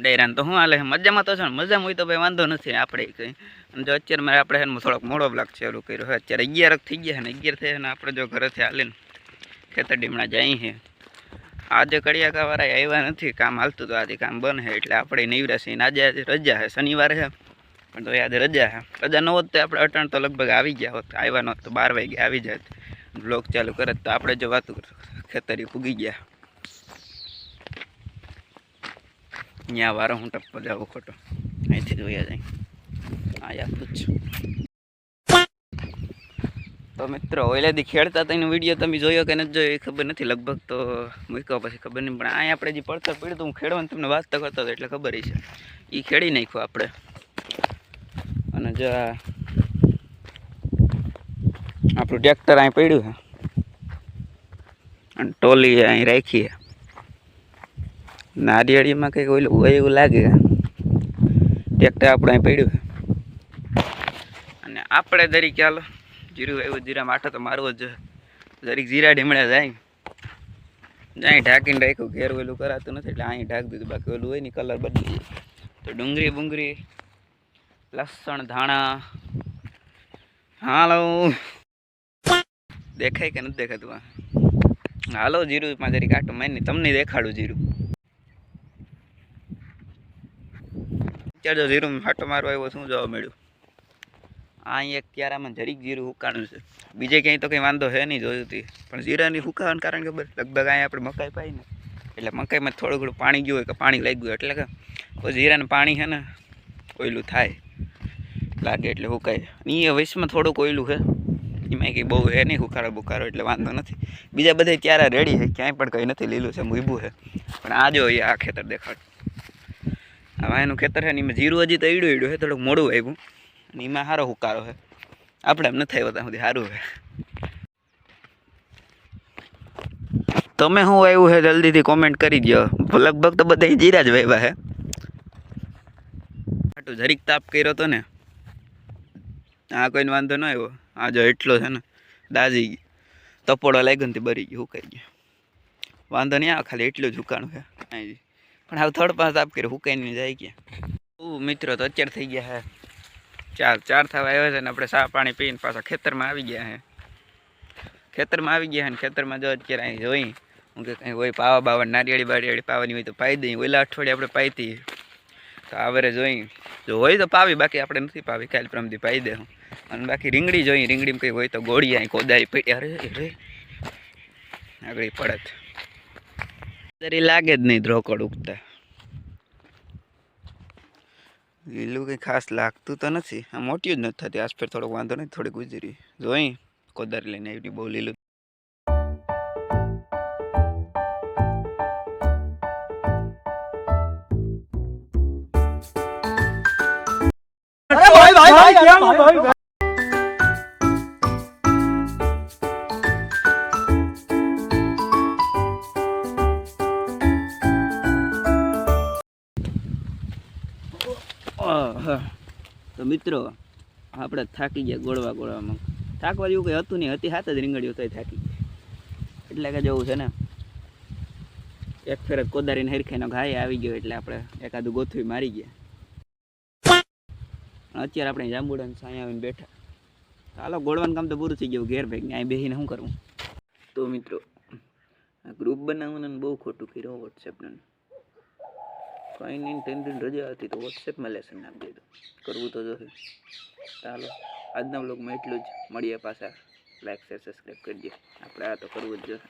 ડાયરાને તો શું હાલે? મજામાં તો છે ને? મજામાં હોય તો ભાઈ વાંધો નથી, આપણે કંઈ. અને જો અત્યારે મારે આપણે થોડોક મોડો બ્લોક ચાલુ કર્યો છે. અત્યારે અગિયાર થઈ ગયા ને, અગિયાર થયા ને, આપણે જો ઘરેથી હાલીને ખેતર ડીમણા જાય છે આજે કડિયાકાવાળા આવ્યા નથી, કામ હાલતું તો આજે કામ બંધ છે, એટલે આપણે નવરા છીએ આજે આજે રજા છે, શનિવારે છે. પણ તો આજે રજા છે. રજા ન હોત તો આપણે અટાણ તો લગભગ આવી ગયા હોત, આવ્યા નહોત તો બાર વાગે આવી જાય બ્લોગ ચાલુ કરે તો આપણે જો વાતું ખેતરી ફૂગી ગયા. ત્યાં વારો હું ટપ્પો જાવ ખોટો. અહીંથી જોયા. જાય આ આપું પૂછ તો મિત્રો ઓઈલેથી ખેડતા હતા એનો વીડિયો તમે જોયો કે નથી જોયો એ ખબર નથી. લગભગ તો મૂક્યો પછી ખબર નહીં, પણ અહીંયા આપણે જે પડતર પડ્યું હું ખેડવાનું તમને વાત તો કરતો હતો, એટલે ખબર છે. એ ખેડી નાખ્યું આપણે. અને જો આપણું ટ્રેક્ટર અહીં પડ્યું છે. અને ટોલી અહીં રાખી છે. નારિયેળીમાં કંઈક ઓલું હોય એવું લાગે. ટ્રેક્ટર આપણે અહીં પડ્યું અને આપણે દરેક ચાલો જીરું એવું જીરા માઠો તો મારવો જ દરેક જીરા ઢીમડા જાય. જાય ઢાંકીને રાખ્યું, ઘેર ઓલું કરાતું નથી, એટલે અહીં ઢાંકી દીધું. બાકી ઓલું હોય ને, કલર બદલી તો ડુંગળી, બુંગળી, લસણ, ધાણા. હાલો. દેખાય કે નથી દેખાતું હાલો જીરું જરીક મારી મારીને, તમને દેખાડું જીરું. અત્યારે જીરું ફાટો મારવા આવ્યો, શું જોવા મળ્યું? આ એક ક્યારામાં જરીક જીરું હુકાણું છે. બીજે ક્યાંય તો કંઈ વાંધો છે નહીં જોયું હતી પણ જીરાની હુકાવાનું કારણ ખબર? લગભગ અહીંયા આપણે મકાઈ પાઈ ને. એટલે મકાઈમાં થોડું ઘણું પાણી ગયું હોય કે પાણી લાગી ગયું એટલે કે જીરાને પાણી છે ને, ઓયલું થાય. લાગે એટલે હુકાય. અને એ થોડું થોડુંક ઓયલું છે એમાં કંઈ બહુ હે નહીં હુકારો બુકારો, એટલે વાંધો નથી. બીજા બધા ક્યારે રેડી છે ક્યાંય પણ કંઈ નથી લીલું છે મૂબું છે પણ આ જો આ ખેતર દેખાડ. આ એનું ખેતર છે ને એમાં જીરું હજી તો ઈડું ઈડું છે, થોડુંક મોડું આવ્યું અને એમાં સારો હુકારો છે. આપણે એમ નથી આવ્યો ત્યાં સુધી સારું છે. તમે શું આવ્યું છે જલ્દીથી કોમેન્ટ કરી દો લગભગ તો બધા જીરા જ વાવ્યા છે. આટલું જરીક તાપ કર્યો તો ને. આ કોઈને વાંધો ન આવ્યો. આ જો એટલો છે ને દાજી ગયો. તપોડો લાગ્યો ને તે બરી ગયું, હુકાઈ ગયો. વાંધો નહીં આવે, ખાલી એટલું જ હુકાણું છે. અહીં પણ હવે થર્ડ પાસ તાપ કર્યો નહીં, જાય ગયા મિત્રો, તો અત્યારે થઈ ગયા હે. ચાર ચાર થવા આવ્યા છે ને આપણે સા પાણી પીને પાછા ખેતરમાં આવી ગયા હે. ખેતરમાં આવી ગયા ને ખેતરમાં જો અત્યારે અહીં જોઈ, હું કે કંઈ હોય પાવા બાવા નારિયેળી બારિયેળી પાવાની હોય તો પાઈ દઈ ઓલા અઠવાડિયે આપણે પાઈતી તો આવરે જોઈ, જો હોય તો પાવી, બાકી આપણે નથી પાવી. કાલ પ્રમથી પાઈ દે અને બાકી રીંગડી જોઈ રીંગડીમાં કંઈ હોય તો ગોળી અહીં કોદારી પડી. અરે અરે. આગળ પડત. જરી લાગે જ નહીં ધ્રોકડ ઉગતા લીલું કંઈ ખાસ લાગતું તો નથી આ મોટી જ નથી થતી આસપેર થોડોક વાંધો નહીં થોડી ગુજરી જોઈ કોદારી લઈને આવી બહુ લીલું ભાઈ ભાઈ ભાઈ તો મિત્રો, આપણે થાકી ગયા ગોળવા ગોળવામાં. થાકવા જેવું કંઈ હતું નહીં. હતી હાથ જ રીંગણીઓ તોય થાકી ગયા. એટલે કે જવું છે ને, એક ફેર કોદારીને હરખાઈનો ઘાય આવી ગયો એટલે આપણે એકાદું ગોથવી મારી ગયા. અત્યારે આપણે જાંબુડા સાંઈ આવીને બેઠા. ચાલો ગોળવાનું કામ તો પૂરું થઈ ગયું. ઘેર ભાઈ અહીં બેસીને શું કરવું? તો મિત્રો, આ ગ્રુપ બનાવવાનું બહુ ખોટું કર્યું વોટ્સએપનું કંઈ નહીં ત્રણ દિન રજા હતી તો વોટ્સએપમાં લેસન આપી દીધું. કરવું તો જોઈએ. ચાલો, આજના બ્લોગમાં એટલું જ. મળીએ પાછા. લાઈક શેર સબસ્ક્રાઈબ કરજો આપણે આ તો કરવું જ જોઈએ.